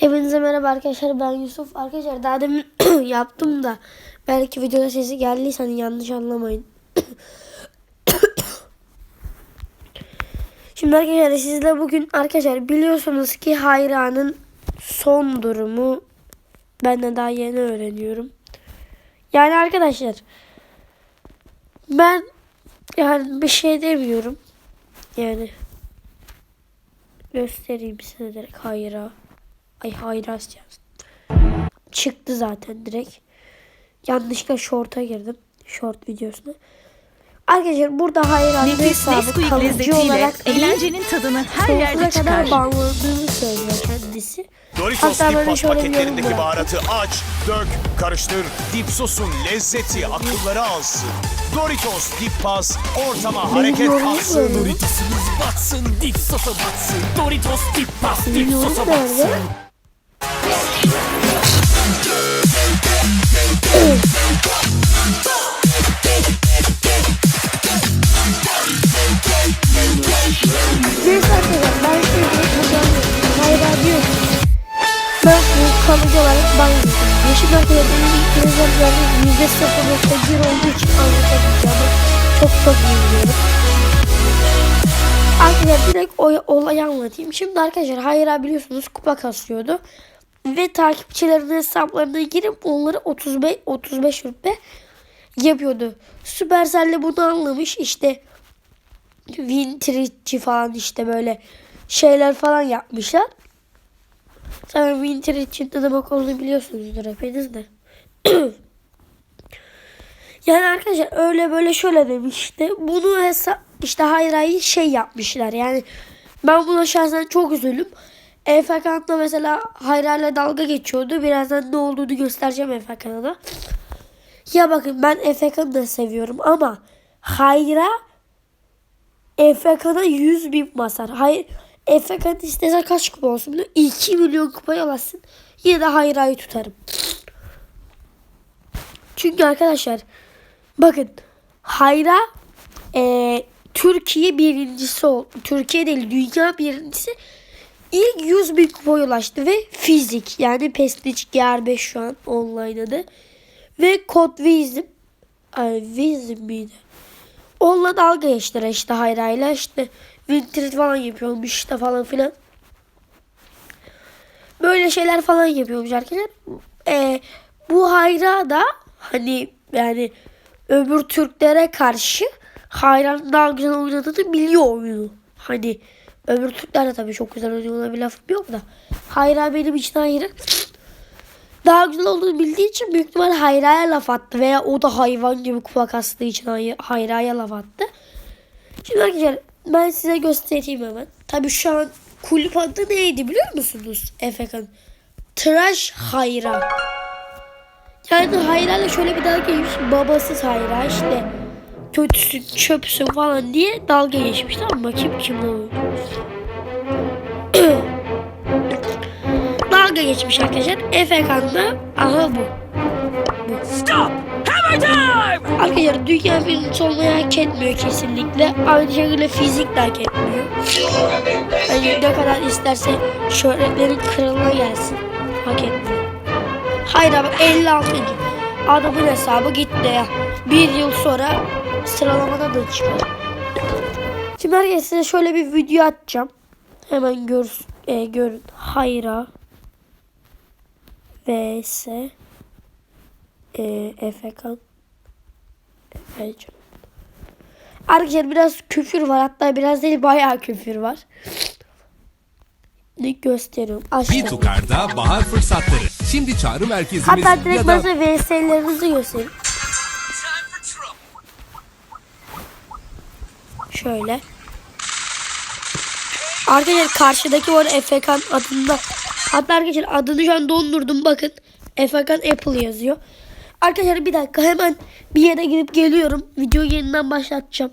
Hepinize merhaba arkadaşlar ben Yusuf. Arkadaşlar daha demin yaptım da belki videoda sesi geldiyse hani yanlış anlamayın. Şimdi arkadaşlar sizle bugün arkadaşlar biliyorsunuz ki Hayra'nın son durumu ben de daha yeni öğreniyorum. Yani arkadaşlar ben yani bir şey demiyorum. Yani göstereyim size direkt Hayra. Ay Hayras yazdım. Çıktı zaten direkt. Yanlışlıkla short'a girdim. Short videosuna. Arkadaşlar burada Hayran Nefis hesabı kalıcı olarak değil, eğlencenin tadını her yerde kadar çıkar. bağlandığını söylüyor kendisi. Doritos Hatta dip böyle pas şöyle bir yorum paketlerindeki var. baharatı aç, dök, karıştır. Dip sosun lezzeti akılları alsın. Doritos dip pas ortama hareket yorumu atsın. böyle. Doritos'umuz batsın, dip sosa batsın. Doritos dip bas, dip Yorum sosa nerede? batsın. Neyse arkadaşlar ben şimdi buradan Hayra diyor ki ben bu kalıcı olarak banyoydum. Yeşil arkadaşlar benim ilk gözlem gördüğüm olduğu için anlatabileceğim. Çok çok bilmiyorum. Arkadaşlar direkt o olayı anlatayım. Şimdi arkadaşlar Hayra biliyorsunuz kupa kasıyordu. Ve takipçilerinin hesaplarına girip onları 35 35 rütbe yapıyordu. Supercell de bunu anlamış. İşte Winter'ci falan işte böyle şeyler falan yapmışlar. Sen Winter için ne demek olduğunu biliyorsunuzdur hepiniz de. yani arkadaşlar öyle böyle şöyle demişti. Bunu hesap işte hayır hayır şey yapmışlar. Yani ben buna şahsen çok üzüldüm. Efekan'la mesela Hayra'yla dalga geçiyordu. Birazdan ne olduğunu göstereceğim Efekan'a da. Ya bakın ben Efekan'ı da seviyorum ama Hayra EFK'da 100 bin basar. Hayır EFK'da istese kaç kupa olsun biliyor musun? 2 milyon kupaya ulaşsın. Yine de Hayra'yı tutarım. Çünkü arkadaşlar bakın Hayra eee, Türkiye birincisi oldu. Türkiye değil dünya birincisi. İlk 100 bin kupaya ulaştı ve fizik yani Pestich GR5 şu an online adı. Ve Code Vizm ay Vizm miydi? Onunla dalga geçtiler işte Hayra'yla işte Winter falan yapıyormuş işte falan filan. Böyle şeyler falan yapıyormuş arkadaşlar. Ee, bu Hayra da hani yani öbür Türklere karşı Hayran daha güzel oynadığını biliyor oyunu. Hani öbür Türkler de tabii çok güzel oynuyorlar bir lafım yok da. Hayra benim için ayrı. Daha güzel olduğunu bildiği için büyük ihtimal Hayra'ya laf attı. Veya o da hayvan gibi kupa kastığı için Hay- Hayra'ya laf attı. Şimdi arkadaşlar ben size göstereyim hemen. Tabii şu an kulüp adı neydi biliyor musunuz Efekan? Trash Hayra. Yani Hayra'yla şöyle bir dalga geçmiş. Babasız Hayra işte kötüsün çöpsün falan diye dalga geçmiş. Tamam mı? Kim kimle oynuyor? dalga geçmiş arkadaşlar. Efekan'da aha bu. Stop! Hammer time! Arkadaşlar dünya birincisi olmayı hak etmiyor kesinlikle. Aynı şekilde fizik de hak etmiyor. Yani ne kadar isterse şöhretlerin kralına gelsin. Hak etmiyor. Hayır abi 56. Adamın hesabı gitti. Bir yıl sonra sıralamada da çıkar. Şimdi arkadaşlar size şöyle bir video atacağım. Hemen gör, e, görün. Hayra vs e, Efekan Efecan. Arkadaşlar biraz küfür var. Hatta biraz değil bayağı küfür var. Ne gösteriyorum. Aşağı. Bitukar'da bahar fırsatları. Şimdi çağrı merkezimiz Hatta direkt ya da size VS'lerinizi göstereyim. Şöyle. Arkadaşlar karşıdaki var Efekan adında. Hatta arkadaşlar adını şu an dondurdum bakın. Efekan Apple yazıyor. Arkadaşlar bir dakika hemen bir yere gidip geliyorum. Videoyu yeniden başlatacağım.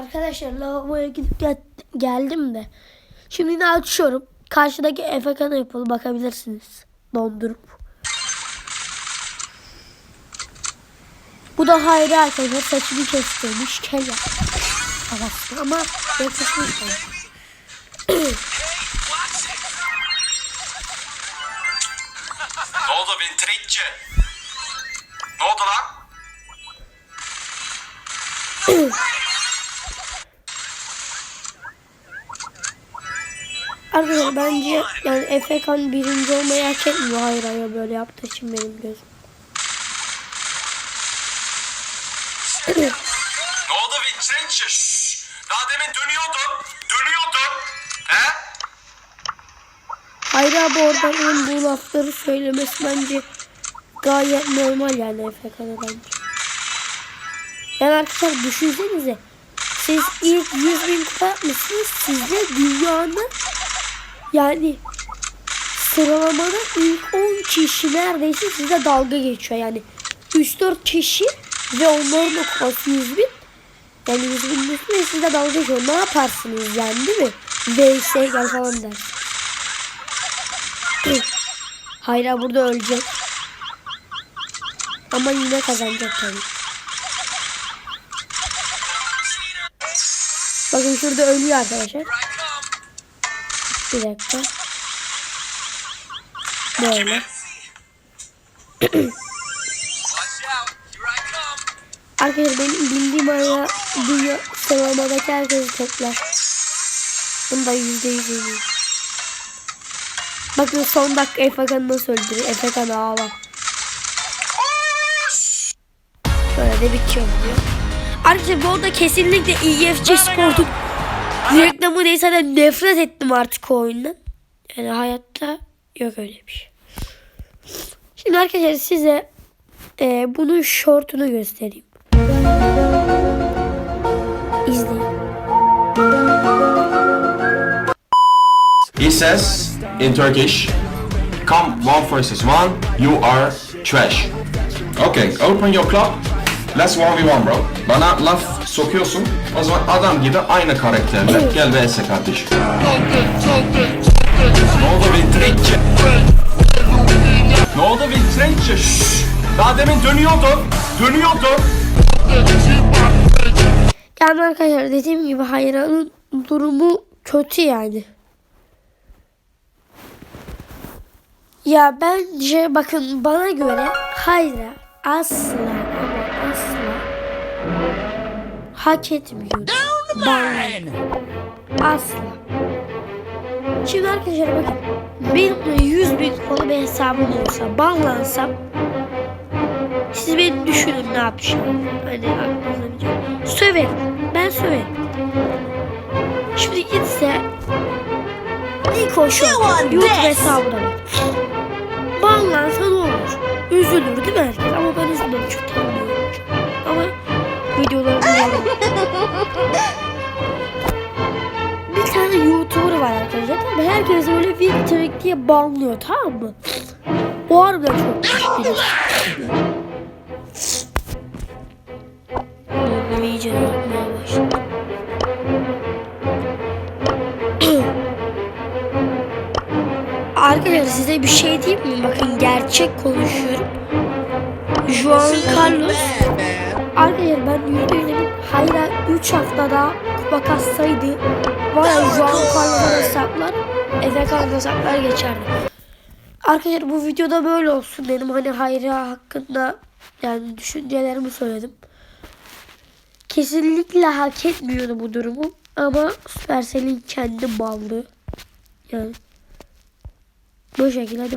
Arkadaşlar lavaboya gidip gel- geldim de. Şimdi yine açıyorum. Karşıdaki Efekan'a yapılı bakabilirsiniz. Dondurup. Bu da Hayri arkadaşlar saçını kestirmiş. Kel yapmış. Havaslı ama yakışmış. Ne oldu Vintrikçi? Ne oldu lan? Arkadaşlar bence yani Efekan birinci olmayı hak etmiyor Hayri ya böyle yaptığı için benim gözüm. Ne oldu? Şşş! Daha demin dönüyordun. Dönüyordun. He? Hayri abi oradan hem bu lafları söylemesi bence gayet normal yani Efekan'a bence. Yani arkadaşlar düşünsenize. Siz ilk 100 bin kupa yapmışsınız. Sizde dünyanın yani sıralamada ilk 10 kişi neredeyse size dalga geçiyor. Yani 3-4 kişi ve onların da kupası 100 bin. Yani 100 bin üstünde size dalga geçiyor. Ne yaparsınız yani değil mi? VS gel falan der. Hayra burada ölecek. Ama yine kazanacak tabii. Bakın şurada ölüyor arkadaşlar. Bir dakika. Böyle. Arkadaşlar benim bildiğim hala dünya sıralamadaki herkesi tekrar. Bunu da yüzde yüz eminim. Bakın son dakika Efekan'ı nasıl öldürüyor. Efekan ağla. Böyle de bitiyor diyor. Arkadaşlar bu arada kesinlikle EFC Sport'un reklamı neyse de nefret ettim artık o oyundan. Yani hayatta yok öyle bir şey. Şimdi arkadaşlar size e, bunun shortunu göstereyim. İzleyin. He says in Turkish, come one versus one, you are trash. Okay, open your club. Let's 1v1 bro. Bana laf sokuyorsun. O zaman adam gibi aynı karakterle gel vs kardeşim. Ne oldu Vintrikçi? Ne oldu Vintrikçi? Şşş! Daha demin dönüyordun. Dönüyordun. Yani arkadaşlar dediğim gibi hayranın durumu kötü yani. Ya bence bakın bana göre hayra asla hak etmiyor. Ben asla. Şimdi arkadaşlar bakın benim 100 bin kolu bir hesabım olsa banlansam siz beni düşünün ne yapacağım. Hani aklınıza bir şey- Söverim. Ben söverim. Şimdi gitse ilk hoşu YouTube hesabına bak. Banlansa ne olur? Üzülür değil mi herkes? Tamam mı? Herkes öyle Victor diye banlıyor tamam mı? O harbiden çok güçlü. Böyle iyice yapmaya başladı. Arkadaşlar size bir şey diyeyim mi? Bakın gerçek konuşuyorum. Juan Carlos Arkadaşlar ben yüzde yüz eminim. Hayra 3 haftada kupa kassaydı var ya Juan hesaplar Efekan hesaplar geçerdi. Arkadaşlar bu videoda böyle olsun dedim. Hani Hayra hakkında yani düşüncelerimi söyledim. Kesinlikle hak etmiyordu bu durumu. Ama Supercell'in kendi ballı. Yani bu şekilde